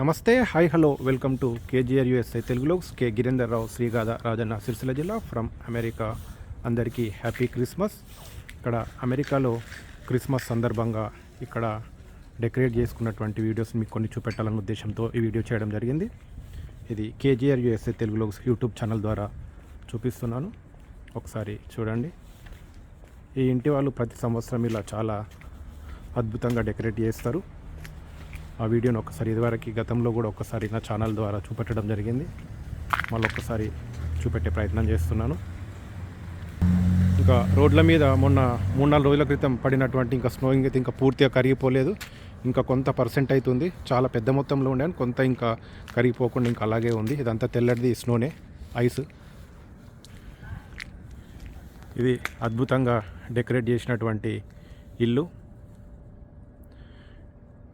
నమస్తే hi hello welcome to KGR USA తెలుగులో K. Girender Rao Srigadha Rajanna Sircilla జిల్లా ఫ్రమ్ అమెరికా. అందరికీ హ్యాపీ క్రిస్మస్. ఇక్కడ అమెరికాలో క్రిస్మస్ సందర్భంగా ఇక్కడ డెకరేట్ చేసుకున్నటువంటి వీడియోస్ మీకు కొన్ని చూపెట్టాలన్న ఉద్దేశంతో ఈ వీడియో చేయడం జరిగింది. ఇది కేజీఆర్ యుఎస్ఐ తెలుగులో యూట్యూబ్ ఛానల్ ద్వారా చూపిస్తున్నాను. ఒకసారి చూడండి. ఈ ఇంటి వాళ్ళు ప్రతి సంవత్సరం ఇలా చాలా అద్భుతంగా డెకరేట్ చేస్తారు. ఆ వీడియోని ఒకసారి ఇదివరకు గతంలో కూడా ఒకసారి నా ఛానల్ ద్వారా చూపెట్టడం జరిగింది. మళ్ళీ ఒక్కసారి చూపెట్టే ప్రయత్నం చేస్తున్నాను. ఇంకా రోడ్ల మీద మొన్న మూడు నాలుగు రోజుల క్రితం పడినటువంటి ఇంకా స్నోయింగ్ అయితే ఇంకా పూర్తిగా కరిగిపోలేదు. ఇంకా కొంత పర్సెంట్ అవుతుంది చాలా పెద్ద మొత్తంలో ఉండే కొంత ఇంకా కరిగిపోకుండా ఇంకా అలాగే ఉంది. ఇదంతా తెల్లటిది స్నోనే ఐస్ ఇది అద్భుతంగా డెకరేట్ చేసినటువంటి ఇల్లు.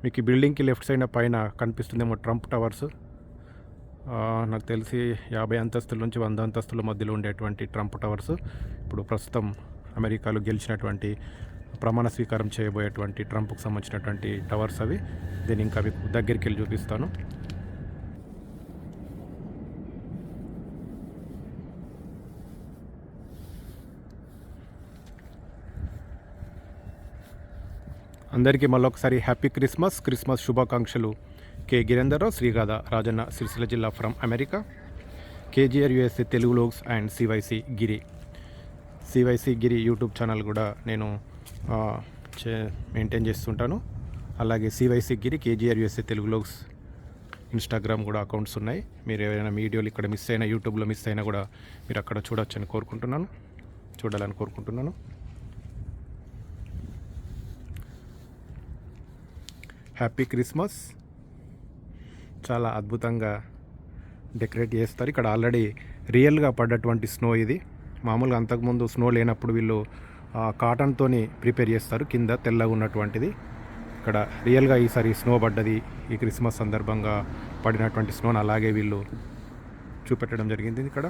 మీకు ఈ బిల్డింగ్కి లెఫ్ట్ సైడ్ పైన కనిపిస్తుందేమో ట్రంప్ టవర్స్. నాకు తెలిసి యాభై అంతస్తుల నుంచి వంద అంతస్తుల మధ్యలో ఉండేటువంటి ట్రంప్ టవర్స్. ఇప్పుడు ప్రస్తుతం అమెరికాలో గెలిచినటువంటి ప్రమాణ స్వీకారం చేయబోయేటువంటి ట్రంప్కు సంబంధించినటువంటి టవర్స్ అవి. దీన్ని ఇంకా మీకు దగ్గరికి వెళ్ళి చూపిస్తాను. అందరికీ మళ్ళొకసారి హ్యాపీ క్రిస్మస్ క్రిస్మస్ శుభాకాంక్షలు. కె. గిరేందర్రావు శ్రీగాధ రాజన్న సిరిసిల్ల జిల్లా from America. KGR USA Telugu vlogs and CYC Giri. CYC Giri YouTube channel కూడా నేను చే మెయింటైన్ చేస్తుంటాను. అలాగే CYC Giri KGR USA Telugu vlogs Instagram కూడా అకౌంట్స్ ఉన్నాయి. మీరు ఏమైనా వీడియోలు ఇక్కడ మిస్ అయినా యూట్యూబ్లో మిస్ అయినా కూడా మీరు అక్కడ చూడొచ్చని కోరుకుంటున్నాను. చూడాలని కోరుకుంటున్నాను. Happy Christmas. చాలా అద్భుతంగా డెకరేట్ చేస్తారు. ఇక్కడ ఆల్రెడీ రియల్గా పడ్డటువంటి స్నో ఇది. మామూలుగా అంతకుముందు స్నో లేనప్పుడు వీళ్ళు ఆ, కాటన్తోని ప్రిపేర్ చేస్తారు. కింద తెల్లగా ఉన్నటువంటిది. ఇక్కడ రియల్గా ఈసారి స్నో పడ్డది. ఈ క్రిస్మస్ సందర్భంగా పడినటువంటి స్నోను అలాగే వీళ్ళు చూపెట్టడం జరిగింది ఇక్కడ.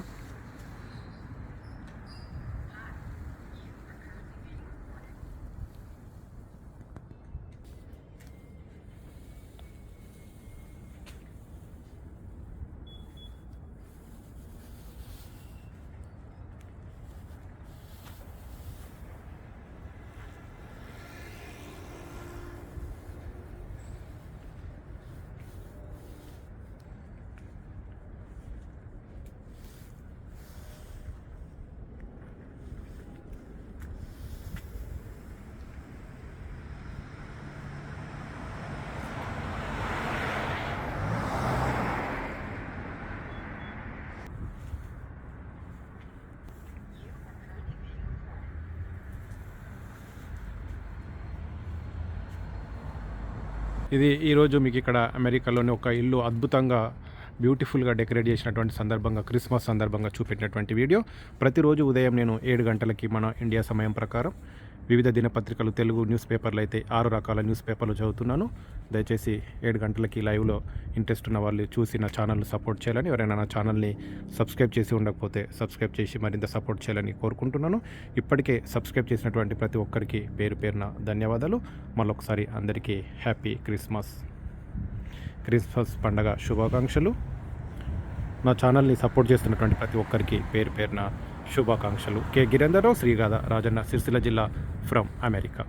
ఇది ఈరోజు మీకు ఇక్కడ అమెరికాలోని ఒక ఇల్లు అద్భుతంగా బ్యూటిఫుల్గా డెకరేట్ చేసినటువంటి సందర్భంగా క్రిస్మస్ సందర్భంగా చూపెట్టినటువంటి వీడియో. ప్రతిరోజు ఉదయం నేను ఏడు గంటలకి మన ఇండియా సమయం ప్రకారం వివిధ దినపత్రికలు తెలుగు న్యూస్ పేపర్లు అయితే ఆరు రకాల న్యూస్ పేపర్లు చదువుతున్నాను. దయచేసి ఏడు గంటలకి లైవ్లో ఇంట్రెస్ట్ ఉన్న వాళ్ళు చూసి నా ఛానల్ని సపోర్ట్ చేయాలని ఎవరైనా నా ఛానల్ని సబ్స్క్రైబ్ చేసి ఉండకపోతే సబ్స్క్రైబ్ చేసి మరింత సపోర్ట్ చేయాలని కోరుకుంటున్నాను. ఇప్పటికే సబ్స్క్రైబ్ చేసినటువంటి ప్రతి ఒక్కరికి పేరు పేరున ధన్యవాదాలు. మళ్ళొకసారి అందరికీ హ్యాపీ క్రిస్మస్. క్రిస్మస్ పండగ శుభాకాంక్షలు. నా ఛానల్ని సపోర్ట్ చేస్తున్నటువంటి ప్రతి ఒక్కరికి పేరు పేరున శుభాకాంక్షలు. కె. గిరేందర్రావు శ్రీగాధ రాజన్న సిరిసిల్ల జిల్లా ఫ్రమ్ అమెరికా.